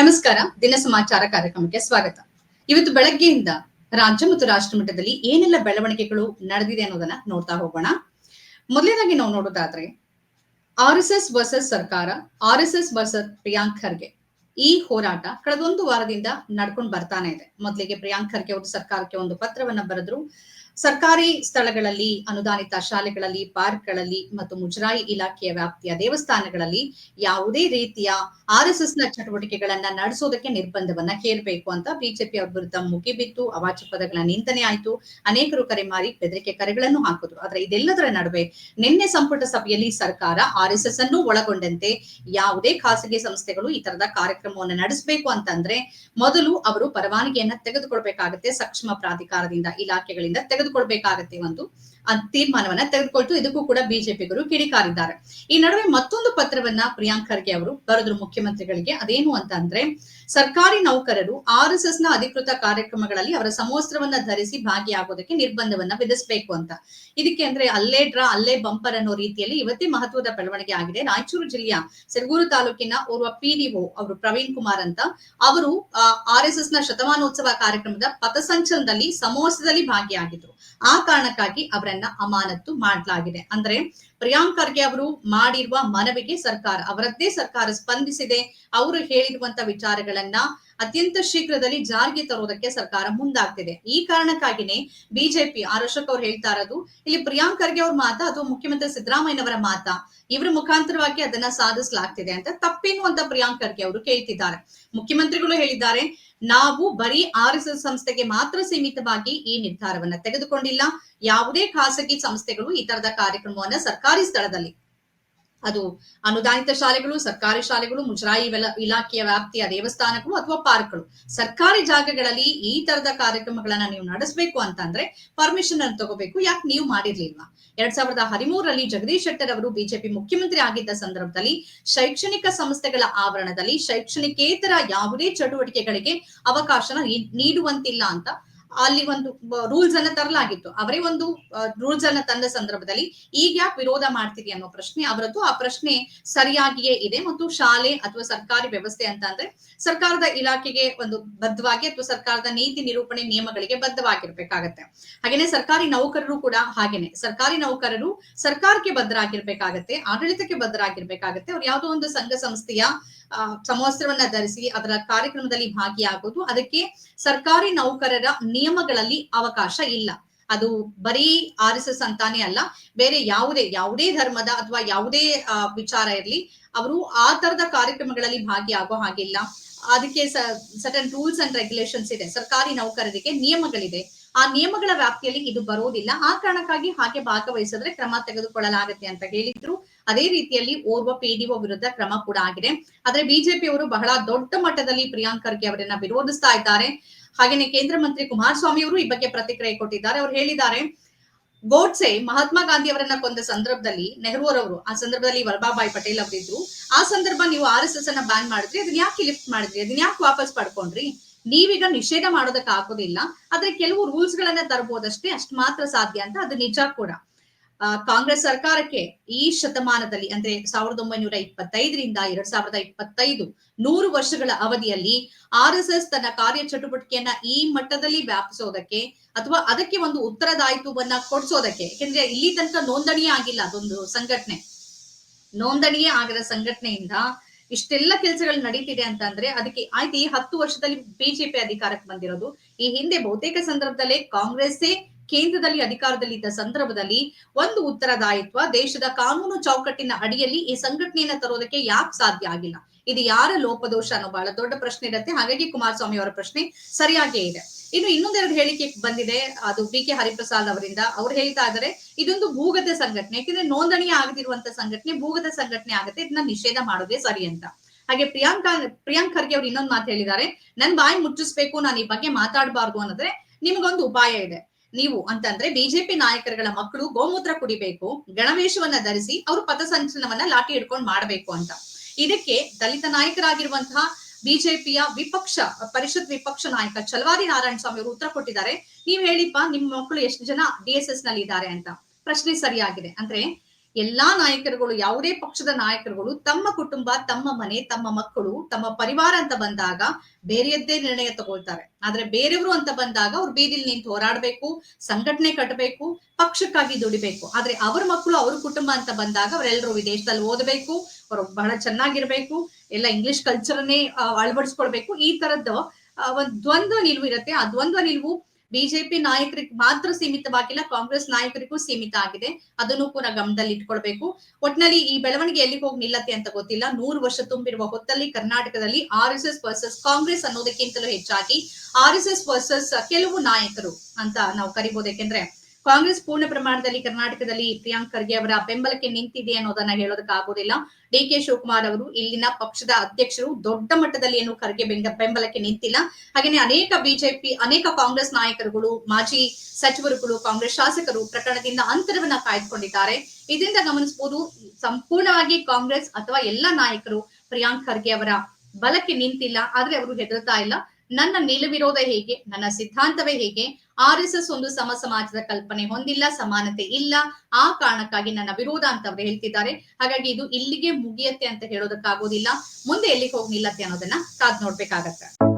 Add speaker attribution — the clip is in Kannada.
Speaker 1: ನಮಸ್ಕಾರ, ದಿನ ಸಮಾಚಾರ ಕಾರ್ಯಕ್ರಮಕ್ಕೆ ಸ್ವಾಗತ. ಇವತ್ತು ಬೆಳಗ್ಗೆಯಿಂದ ರಾಜ್ಯ ಮತ್ತು ರಾಷ್ಟ್ರ ಮಟ್ಟದಲ್ಲಿ ಏನೆಲ್ಲ ಬೆಳವಣಿಗೆಗಳು ನಡೆದಿದೆ ಅನ್ನೋದನ್ನ ನೋಡ್ತಾ ಹೋಗೋಣ. ಮೊದಲನೇದಾಗಿ ನಾವು ನೋಡೋದಾದ್ರೆ, ಆರ್ ಎಸ್ ಎಸ್ ವರ್ಸಸ್ ಸರ್ಕಾರ, R S S versus Priyank Kharge ಈ ಹೋರಾಟ ಕಳೆದೊಂದು ವಾರದಿಂದ ನಡ್ಕೊಂಡು ಬರ್ತಾನೆ ಇದೆ. ಮೊದಲಿಗೆ ಪ್ರಿಯಾಂಕ್ ಖರ್ಗೆ ಅವರು ಸರ್ಕಾರಕ್ಕೆ ಒಂದು ಪತ್ರವನ್ನ ಬರೆದ್ರು ಸರ್ಕಾರಿ ಸ್ಥಳಗಳಲ್ಲಿ, ಅನುದಾನಿತ ಶಾಲೆಗಳಲ್ಲಿ, ಪಾರ್ಕ್ಗಳಲ್ಲಿ ಮತ್ತು ಮುಜರಾಯಿ ಇಲಾಖೆಯ ವ್ಯಾಪ್ತಿಯ ದೇವಸ್ಥಾನಗಳಲ್ಲಿ ಯಾವುದೇ ರೀತಿಯ ಆರ್ ಎಸ್ ಎಸ್ನ ಚಟುವಟಿಕೆಗಳನ್ನ ನಡೆಸೋದಕ್ಕೆ ನಿರ್ಬಂಧವನ್ನ ಹೇರಬೇಕು ಅಂತ ಬಿಜೆಪಿ ಅವ್ರ ವಿರುದ್ಧ ಮುಗಿಬಿತ್ತು ಅವಾಚ್ಯ ಪದಗಳ ನಿಂದನೆ ಆಯ್ತು. ಅನೇಕರು ಕರೆ ಮಾರಿ ಬೆದರಿಕೆ ಕರೆಗಳನ್ನು ಹಾಕಿದ್ರು. ಆದ್ರೆ ಇದೆಲ್ಲದರ ನಡುವೆ ನಿನ್ನೆ ಸಂಪುಟ ಸಭೆಯಲ್ಲಿ ಸರ್ಕಾರ ಆರ್ ಎಸ್ ಎಸ್ ಅನ್ನು ಒಳಗೊಂಡಂತೆ ಯಾವುದೇ ಖಾಸಗಿ ಸಂಸ್ಥೆಗಳು ಈ ತರದ ಕಾರ್ಯಕ್ರಮವನ್ನು ನಡೆಸಬೇಕು ಅಂತಂದ್ರೆ ಮೊದಲು ಅವರು ಪರವಾನಗಿಯನ್ನ ತೆಗೆದುಕೊಳ್ಬೇಕಾಗುತ್ತೆ. ಸಕ್ಷಮ ಪ್ರಾಧಿಕಾರದಿಂದ, ಇಲಾಖೆಗಳಿಂದ ತೆಗೆದುಕೊಳ್ಬೇಕಾಗತ್ತೆ ಒಂದು. ತೀರ್ಮಾನವನ್ನ ತೆಗೆದುಕೊಳ್ತು. ಇದಕ್ಕೂ ಕೂಡ ಬಿಜೆಪಿಗರು ಕಿಡಿಕಾರಿದ್ದಾರೆ. ಈ ನಡುವೆ ಮತ್ತೊಂದು ಪತ್ರವನ್ನ ಪ್ರಿಯಾಂಕ್ ಖರ್ಗೆ ಅವರು ಬರೆದ್ರು ಮುಖ್ಯಮಂತ್ರಿಗಳಿಗೆ. ಅದೇನು ಅಂತ ಅಂದ್ರೆ, ಸರ್ಕಾರಿ ನೌಕರರು ಆರ್ ಎಸ್ ಎಸ್ನ ಅಧಿಕೃತ ಕಾರ್ಯಕ್ರಮಗಳಲ್ಲಿ ಅವರ ಸಮವಸ್ತ್ರವನ್ನ ಧರಿಸಿ ಭಾಗಿಯಾಗೋದಕ್ಕೆ ನಿರ್ಬಂಧವನ್ನ ವಿಧಿಸಬೇಕು ಅಂತ. ಇದಕ್ಕೆ ಅಂದ್ರೆ ಅಲ್ಲೇ ಡ್ರಾ, ಅಲ್ಲೇ ಬಂಪರ್ ಅನ್ನೋ ರೀತಿಯಲ್ಲಿ ಇವತ್ತೇ ಮಹತ್ವದ ಬೆಳವಣಿಗೆ ಆಗಿದೆ. ರಾಯಚೂರು ಜಿಲ್ಲೆಯ ಸಿರಗೂರು ತಾಲೂಕಿನ ಓರ್ವ ಪಿಡಿಒ ಅವರು ಪ್ರವೀಣ್ ಕುಮಾರ್ ಅಂತ ಅವರು ಆರ್ ಎಸ್ ಎಸ್ನ ಶತಮಾನೋತ್ಸವ ಕಾರ್ಯಕ್ರಮದ ಪಥಸಂಚಲನದಲ್ಲಿ ಸಮವಸ್ತ್ರದಲ್ಲಿ ಭಾಗಿಯಾಗಿದ್ರು. ಆ ಕಾರಣಕ್ಕಾಗಿ ಅಮಾನತ್ತು ಮಾಡಲಾಗಿದೆ. ಅಂದ್ರೆ ಪ್ರಿಯಾಂಕ್ ಖರ್ಗೆ ಅವರು ಮಾಡಿರುವ ಮನವಿಗೆ ಸರ್ಕಾರ, ಅವರದ್ದೇ ಸರ್ಕಾರ ಸ್ಪಂದಿಸಿದೆ. ಅವರು ಹೇಳಿರುವಂತ ವಿಚಾರಗಳನ್ನ ಅತ್ಯಂತ ಶೀಘ್ರದಲ್ಲಿ ಜಾರಿಗೆ ತರೋದಕ್ಕೆ ಸರ್ಕಾರ ಮುಂದಾಗ್ತಿದೆ. ಈ ಕಾರಣಕ್ಕಾಗಿನೇ ಬಿಜೆಪಿ ಅಶೋಕ್ ಅವ್ರು ಹೇಳ್ತಾ ಇರೋದು, ಇಲ್ಲಿ ಪ್ರಿಯಾಂಕ್ ಖರ್ಗೆ ಅವ್ರ ಮಾತಾ ಅಥವಾ ಮುಖ್ಯಮಂತ್ರಿ ಸಿದ್ದರಾಮಯ್ಯನವರ ಮಾತ, ಇವರ ಮುಖಾಂತರವಾಗಿ ಅದನ್ನ ಸಾಧಿಸಲಾಗ್ತಿದೆ ಅಂತ ತಪ್ಪೇನು ಅಂತ ಪ್ರಿಯಾಂಕ್ ಖರ್ಗೆ ಅವರು ಕೇಳ್ತಿದ್ದಾರೆ. ಮುಖ್ಯಮಂತ್ರಿಗಳು ಹೇಳಿದ್ದಾರೆ, ನಾವು ಬರೀ ಆರ್ ಎಸ್ ಎಸ್ ಸಂಸ್ಥೆಗೆ ಮಾತ್ರ ಸೀಮಿತವಾಗಿ ಈ ನಿರ್ಧಾರವನ್ನ ತೆಗೆದುಕೊಂಡಿಲ್ಲ. ಯಾವುದೇ ಖಾಸಗಿ ಸಂಸ್ಥೆಗಳು ಈ ತರದ ಕಾರ್ಯಕ್ರಮವನ್ನ ಸರ್ಕಾರಿ ಸ್ಥಳದಲ್ಲಿ ಅದು ಅನುದಾನಿತ ಶಾಲೆಗಳು, ಸರ್ಕಾರಿ ಶಾಲೆಗಳು, ಮುಜರಾಯಿ ಇಲಾಖೆಯ ವ್ಯಾಪ್ತಿಯ ದೇವಸ್ಥಾನಗಳು ಅಥವಾ ಪಾರ್ಕ್ಗಳು. ಸರ್ಕಾರಿ ಜಾಗಗಳಲ್ಲಿ ಈ ತರದ ಕಾರ್ಯಕ್ರಮಗಳನ್ನ ನೀವು ನಡೆಸಬೇಕು ಅಂತಂದ್ರೆ ಪರ್ಮಿಷನ್ ಅನ್ನು ತಗೋಬೇಕು. ಯಾಕೆ ನೀವು ಮಾಡಿರ್ಲಿಲ್ವಾ? ಎರಡ್ ಸಾವಿರದ ಹದಿಮೂರರಲ್ಲಿ ಜಗದೀಶ್ ಶೆಟ್ಟರ್ ಅವರು ಬಿಜೆಪಿ ಮುಖ್ಯಮಂತ್ರಿ ಆಗಿದ್ದ ಸಂದರ್ಭದಲ್ಲಿ ಶೈಕ್ಷಣಿಕ ಸಂಸ್ಥೆಗಳ ಆವರಣದಲ್ಲಿ ಶೈಕ್ಷಣಿಕೇತರ ಯಾವುದೇ ಚಟುವಟಿಕೆಗಳಿಗೆ ಅವಕಾಶನ ನೀಡುವಂತಿಲ್ಲ ಅಂತ ಅಲ್ಲಿ ಒಂದು ರೂಲ್ಸ್ ಅನ್ನ ತರಲಾಗಿತ್ತು. ಅವರೇ ಒಂದು ರೂಲ್ಸ್ ಅನ್ನ ತಂದ ಸಂದರ್ಭದಲ್ಲಿ ಈಗ ಯಾಕೆ ವಿರೋಧ ಮಾಡ್ತೀರಿ ಅನ್ನೋ ಪ್ರಶ್ನೆ, ಅವರದ್ದು ಆ ಪ್ರಶ್ನೆ ಸರಿಯಾಗಿಯೇ ಇದೆ ಮತ್ತು ಶಾಲೆ ಅಥವಾ ಸರ್ಕಾರಿ ವ್ಯವಸ್ಥೆ ಅಂತ ಅಂದ್ರೆ ಸರ್ಕಾರದ ಇಲಾಖೆಗೆ ಒಂದು ಬದ್ಧವಾಗಿ ಅಥವಾ ಸರ್ಕಾರದ ನೀತಿ ನಿರೂಪಣೆ ನಿಯಮಗಳಿಗೆ ಬದ್ಧವಾಗಿರ್ಬೇಕಾಗತ್ತೆ. ಹಾಗೇನೆ ಸರ್ಕಾರಿ ನೌಕರರು ಕೂಡ ಹಾಗೇನೆ. ಸರ್ಕಾರಿ ನೌಕರರು ಸರ್ಕಾರಕ್ಕೆ ಬದ್ಧರಾಗಿರ್ಬೇಕಾಗತ್ತೆ, ಆಡಳಿತಕ್ಕೆ ಬದ್ಧರಾಗಿರ್ಬೇಕಾಗತ್ತೆ. ಅವ್ರು ಯಾವುದೋ ಒಂದು ಸಂಘ ಸಂಸ್ಥೆಯ ಸಮವಸ್ತ್ರವನ್ನ ಧರಿಸಿ ಅದರ ಕಾರ್ಯಕ್ರಮದಲ್ಲಿ ಭಾಗಿಯಾಗೋದು. ಅದಕ್ಕೆ ಸರ್ಕಾರಿ ನೌಕರರ ನಿಯಮಗಳಲ್ಲಿ ಅವಕಾಶ ಇಲ್ಲ. ಅದು ಬರೀ ಆರ್ ಎಸ್ ಎಸ್ ಅಂತಾನೆ ಅಲ್ಲ, ಬೇರೆ ಯಾವುದೇ ಯಾವುದೇ ಧರ್ಮದ ಅಥವಾ ಯಾವುದೇ ವಿಚಾರ ಇರಲಿ, ಅವರು ಆ ತರದ ಕಾರ್ಯಕ್ರಮಗಳಲ್ಲಿ ಭಾಗಿಯಾಗೋ ಹಾಗಿಲ್ಲ. ಅದಕ್ಕೆ ಸಟನ್ ರೂಲ್ಸ್ ಅಂಡ್ ರೆಗ್ಯುಲೇಷನ್ಸ್ ಇದೆ, ಸರ್ಕಾರಿ ನೌಕರರಿಗೆ ನಿಯಮಗಳಿದೆ. ಆ ನಿಯಮಗಳ ವ್ಯಾಪ್ತಿಯಲ್ಲಿ ಇದು ಬರೋದಿಲ್ಲ. ಆ ಕಾರಣಕ್ಕಾಗಿ ಹಾಗೆ ಭಾಗವಹಿಸಿದ್ರೆ ಕ್ರಮ ತೆಗೆದುಕೊಳ್ಳಲಾಗುತ್ತೆ ಅಂತ ಹೇಳಿದ್ರು. ಅದೇ ರೀತಿಯಲ್ಲಿ ಓರ್ವ ಪಿಡಿಒ ವಿರುದ್ಧ ಕ್ರಮ ಕೂಡ ಆಗಿದೆ. ಆದ್ರೆ ಬಿಜೆಪಿ ಅವರು ಬಹಳ ದೊಡ್ಡ ಮಟ್ಟದಲ್ಲಿ ಪ್ರಿಯಾಂಕ್ ಖರ್ಗೆ ಅವರನ್ನ ವಿರೋಧಿಸ್ತಾ ಇದ್ದಾರೆ. ಹಾಗೇನೆ ಕೇಂದ್ರ ಮಂತ್ರಿ ಕುಮಾರಸ್ವಾಮಿ ಅವರು ಈ ಬಗ್ಗೆ ಪ್ರತಿಕ್ರಿಯೆ ಕೊಟ್ಟಿದ್ದಾರೆ. ಅವ್ರು ಹೇಳಿದ್ದಾರೆ, ಗೋಡ್ಸೆ ಮಹಾತ್ಮ ಗಾಂಧಿ ಅವರನ್ನ ಕೊಂದ ಸಂದರ್ಭದಲ್ಲಿ ನೆಹರು ಆ ಸಂದರ್ಭದಲ್ಲಿ ವಲ್ಲಭಾಯಿ ಪಟೇಲ್ ಅವರಿದ್ರು ಆ ಸಂದರ್ಭ ನೀವು ಆರ್ ಎಸ್ ಎಸ್ ಅನ್ನ ಬ್ಯಾನ್ ಮಾಡಿದ್ರಿ, ಅದನ್ನ ಯಾಕೆ ಲಿಫ್ಟ್ ಮಾಡಿದ್ರಿ? ಅದನ್ನ ಯಾಕೆ ವಾಪಸ್ ಪಡ್ಕೊಂಡ್ರಿ? ನೀವೀಗ ನಿಷೇಧ ಮಾಡೋದಕ್ಕೆ ಆಗೋದಿಲ್ಲ ಆದ್ರೆ ಕೆಲವು ರೂಲ್ಸ್ ಗಳನ್ನ ತರಬಹುದಷ್ಟೇ ಅಷ್ಟು ಮಾತ್ರ ಸಾಧ್ಯ ಅಂತ ಅದು ನಿಜ ಕೂಡ. ಕಾಂಗ್ರೆಸ್ ಸರ್ಕಾರಕ್ಕೆ ಈ ಶತಮಾನದಲ್ಲಿ, ಅಂದ್ರೆ ಸಾವಿರದ ಒಂಬೈನೂರ ಇಪ್ಪತ್ತೈದರಿಂದ ಎರಡ್ ಸಾವಿರದ ಇಪ್ಪತ್ತೈದು ನೂರು ವರ್ಷಗಳ ಅವಧಿಯಲ್ಲಿ ಆರ್ ಎಸ್ ಎಸ್ ತನ್ನ ಕಾರ್ಯ ಚಟುವಟಿಕೆಯನ್ನ ಈ ಮಟ್ಟದಲ್ಲಿ ವ್ಯಾಪಿಸೋದಕ್ಕೆ ಅಥವಾ ಅದಕ್ಕೆ ಒಂದು ಉತ್ತರದಾಯಿತ್ವವನ್ನ ಕೊಡ್ಸೋದಕ್ಕೆ ಯಾಕೆಂದ್ರೆ ಇಲ್ಲಿ ತನಕ ನೋಂದಣಿಯೇ ಆಗಿಲ್ಲ ಅದೊಂದು ಸಂಘಟನೆ. ನೋಂದಣಿಯೇ ಆಗದ ಸಂಘಟನೆಯಿಂದ ಇಷ್ಟೆಲ್ಲ ಕೆಲಸಗಳು ನಡೀತಿದೆ ಅಂತಂದ್ರೆ ಅದಕ್ಕೆ ಆಯ್ತು ಈ ಹತ್ತು ವರ್ಷದಲ್ಲಿ ಬಿಜೆಪಿ ಅಧಿಕಾರಕ್ಕೆ ಬಂದಿರೋದು. ಈ ಹಿಂದೆ ಬಹುತೇಕ ಸಂದರ್ಭದಲ್ಲೇ ಕಾಂಗ್ರೆಸ್ಸೇ ಕೇಂದ್ರದಲ್ಲಿ ಅಧಿಕಾರದಲ್ಲಿದ್ದ ಸಂದರ್ಭದಲ್ಲಿ ಒಂದು ಉತ್ತರದಾಯಿತ್ವ ದೇಶದ ಕಾನೂನು ಚೌಕಟ್ಟಿನ ಅಡಿಯಲ್ಲಿ ಈ ಸಂಘಟನೆಯನ್ನ ತರೋದಕ್ಕೆ ಯಾಕೆ ಸಾಧ್ಯ ಆಗಿಲ್ಲ? ಇದು ಯಾರ ಲೋಪದೋಷ ಅನ್ನೋ ಬಹಳ ದೊಡ್ಡ ಪ್ರಶ್ನೆ ಇರುತ್ತೆ. ಹಾಗಾಗಿ ಕುಮಾರಸ್ವಾಮಿ ಅವರ ಪ್ರಶ್ನೆ ಸರಿಯಾಗೇ ಇದೆ. ಇನ್ನು ಇನ್ನೊಂದೆರಡು ಹೇಳಿಕೆ ಬಂದಿದೆ. ಅದು ಬಿ ಕೆ ಹರಿಪ್ರಸಾದ್ ಅವರಿಂದ. ಅವ್ರು ಹೇಳ್ತಾ ಇದಾರೆ ಇದೊಂದು ಭೂಗತ ಸಂಘಟನೆ. ಯಾಕಂದ್ರೆ ನೋಂದಣಿ ಆಗದಿರುವಂತ ಸಂಘಟನೆ, ಭೂಗತ ಸಂಘಟನೆ ಆಗುತ್ತೆ. ಇದನ್ನ ನಿಷೇಧ ಮಾಡೋದೇ ಸರಿ ಅಂತ. ಹಾಗೆ ಪ್ರಿಯಾಂಕಾ, ಪ್ರಿಯಾಂಕ್ ಖರ್ಗೆ ಅವ್ರು ಇನ್ನೊಂದು ಮಾತು ಹೇಳಿದ್ದಾರೆ. ನನ್ ಬಾಯಿ ಮುಚ್ಚಿಸ್ಬೇಕು, ನಾನು ಈ ಬಗ್ಗೆ ಮಾತಾಡಬಾರ್ದು ಅನ್ನೋದ್ರೆ ನಿಮ್ಗೊಂದು ಉಪಾಯ ಇದೆ. ನೀವು ಅಂತಂದ್ರೆ ಬಿಜೆಪಿ ನಾಯಕರುಗಳ ಮಕ್ಕಳು ಗೋಮೂತ್ರ ಕುಡಿಬೇಕು, ಗಣವೇಶವನ್ನ ಧರಿಸಿ ಅವರು ಪಥಸಂಚಲನವನ್ನ ಲಾಠಿ ಹಿಡ್ಕೊಂಡು ಮಾಡಬೇಕು ಅಂತ. ಇದಕ್ಕೆ ದಲಿತ ನಾಯಕರಾಗಿರುವಂತಹ ಬಿಜೆಪಿಯ ವಿಪಕ್ಷ, ಪರಿಷತ್ ವಿಪಕ್ಷ ನಾಯಕ ಚಲವಾದಿ ನಾರಾಯಣ ಸ್ವಾಮಿ ಅವರು ಉತ್ತರ ಕೊಟ್ಟಿದ್ದಾರೆ. ನೀವ್ ಹೇಳಿಪ್ಪ ನಿಮ್ಮ ಮಕ್ಕಳು ಎಷ್ಟು ಜನ ಡಿ ಎಸ್ನಲ್ಲಿ ಇದ್ದಾರೆ ಅಂತ. ಪ್ರಶ್ನೆ ಸರಿಯಾಗಿದೆ. ಅಂದ್ರೆ ಎಲ್ಲಾ ನಾಯಕರುಗಳು, ಯಾವುದೇ ಪಕ್ಷದ ನಾಯಕರುಗಳು ತಮ್ಮ ಕುಟುಂಬ, ತಮ್ಮ ಮನೆ, ತಮ್ಮ ಮಕ್ಕಳು, ತಮ್ಮ ಪರಿವಾರ ಅಂತ ಬಂದಾಗ ಬೇರೆಯದ್ದೇ ನಿರ್ಣಯ ತಗೊಳ್ತಾರೆ. ಆದ್ರೆ ಬೇರೆಯವರು ಅಂತ ಬಂದಾಗ ಅವ್ರು ಬೀದಿಲ್ ನಿಂತು ಹೋರಾಡ್ಬೇಕು, ಸಂಘಟನೆ ಕಟ್ಟಬೇಕು ಪಕ್ಷಕ್ಕಾಗಿ ದುಡಿಬೇಕು. ಆದ್ರೆ ಅವ್ರ ಮಕ್ಕಳು ಅವ್ರ ಕುಟುಂಬ ಅಂತ ಬಂದಾಗ ಅವರೆಲ್ಲರೂ ವಿದೇಶದಲ್ಲಿ ಓದಬೇಕು, ಅವರು ಬಹಳ ಚೆನ್ನಾಗಿರ್ಬೇಕು, ಎಲ್ಲ ಇಂಗ್ಲಿಷ್ ಕಲ್ಚರ್ನೇ ಅಳವಡಿಸ್ಕೊಳ್ಬೇಕು. ಈ ತರದ್ದು ಒಂದು ಒಂದ್ ದ್ವಂದ್ವ ನಿಲುವು ಇರುತ್ತೆ ಆ ದ್ವಂದ್ವ ನಿಲುವು ಬಿಜೆಪಿ ನಾಯಕರಿಗೆ ಮಾತ್ರ ಸೀಮಿತವಾಗಿಲ್ಲ, ಕಾಂಗ್ರೆಸ್ ನಾಯಕರಿಗೂ ಸೀಮಿತ ಆಗಿದೆ. ಅದನ್ನು ಕೂಡ ಗಮನದಲ್ಲಿ ಇಟ್ಕೊಳ್ಬೇಕು. ಒಟ್ನಲ್ಲಿ ಈ ಬೆಳವಣಿಗೆ ಎಲ್ಲಿಗೆ ಹೋಗಿ ನಿಲ್ಲತ್ತೆ ಅಂತ ಗೊತ್ತಿಲ್ಲ. ನೂರು ವರ್ಷ ತುಂಬಿರುವ ಹೊತ್ತಲ್ಲಿ ಕರ್ನಾಟಕದಲ್ಲಿ R S S versus Congress ಅನ್ನೋದಕ್ಕಿಂತಲೂ ಹೆಚ್ಚಾಗಿ ಆರ್ ಎಸ್ ಎಸ್ ವರ್ಸಸ್ ಕೆಲವು ನಾಯಕರು ಅಂತ ನಾವು ಕರಿಬಹುದು ಯಾಕೆಂದ್ರೆ ಕಾಂಗ್ರೆಸ್ ಪೂರ್ಣ ಪ್ರಮಾಣದಲ್ಲಿ ಕರ್ನಾಟಕದಲ್ಲಿ ಪ್ರಿಯಾಂಕ್ ಖರ್ಗೆ ಅವರ ಬೆಂಬಲಕ್ಕೆ ನಿಂತಿದೆ ಅನ್ನೋದನ್ನ ಹೇಳೋದಕ್ಕಾಗೋದಿಲ್ಲ ಡಿ ಕೆ ಶಿವಕುಮಾರ್ ಅವರು ಇಲ್ಲಿನ ಪಕ್ಷದ ಅಧ್ಯಕ್ಷರು ದೊಡ್ಡ ಮಟ್ಟದಲ್ಲಿ ಏನು ಖರ್ಗೆ ಬೆಂಬಲಕ್ಕೆ ನಿಂತಿಲ್ಲ. ಹಾಗೇನೆ ಅನೇಕ ಬಿಜೆಪಿ, ಅನೇಕ ಕಾಂಗ್ರೆಸ್ ನಾಯಕರುಗಳು, ಮಾಜಿ ಸಚಿವರುಗಳು, ಕಾಂಗ್ರೆಸ್ ಶಾಸಕರು ಪ್ರಕರಣದಿಂದ ಅಂತರವನ್ನ ಕಾಯ್ದುಕೊಂಡಿದ್ದಾರೆ. ಇದರಿಂದ ಗಮನಿಸಬಹುದು, ಸಂಪೂರ್ಣವಾಗಿ ಕಾಂಗ್ರೆಸ್ ಅಥವಾ ಎಲ್ಲ ನಾಯಕರು ಪ್ರಿಯಾಂಕ್ ಖರ್ಗೆ ಅವರ ಬಲಕ್ಕೆ ನಿಂತಿಲ್ಲ. ಆದ್ರೆ ಅವರು ಹೆದರ್ತಾ ಇಲ್ಲ. ನನ್ನ ನಿಲುವಿರೋದ ಹೇಗೆ? ನನ್ನ ಸಿದ್ಧಾಂತವೇ ಹೇಗೆ? ಆರ್ ಎಸ್ ಎಸ್ ಒಂದು ಸಮ ಸಮಾಜದ ಕಲ್ಪನೆ ಹೊಂದಿಲ್ಲ, ಸಮಾನತೆ ಇಲ್ಲ. ಆ ಕಾರಣಕ್ಕಾಗಿ ನನ್ನ ವಿರೋಧ ಅಂತ ಅವರು ಹೇಳ್ತಿದ್ದಾರೆ. ಹಾಗಾಗಿ ಇದು ಇಲ್ಲಿಗೆ ಮುಗಿಯತ್ತೆ ಅಂತ ಹೇಳೋದಕ್ಕಾಗೋದಿಲ್ಲ. ಮುಂದೆ ಎಲ್ಲಿಗೆ ಹೋಗಿ ನಿಲ್ಲತ್ತೆ ಅನ್ನೋದನ್ನ ಕಾದ್ ನೋಡ್ಬೇಕಾಗತ್ತೆ.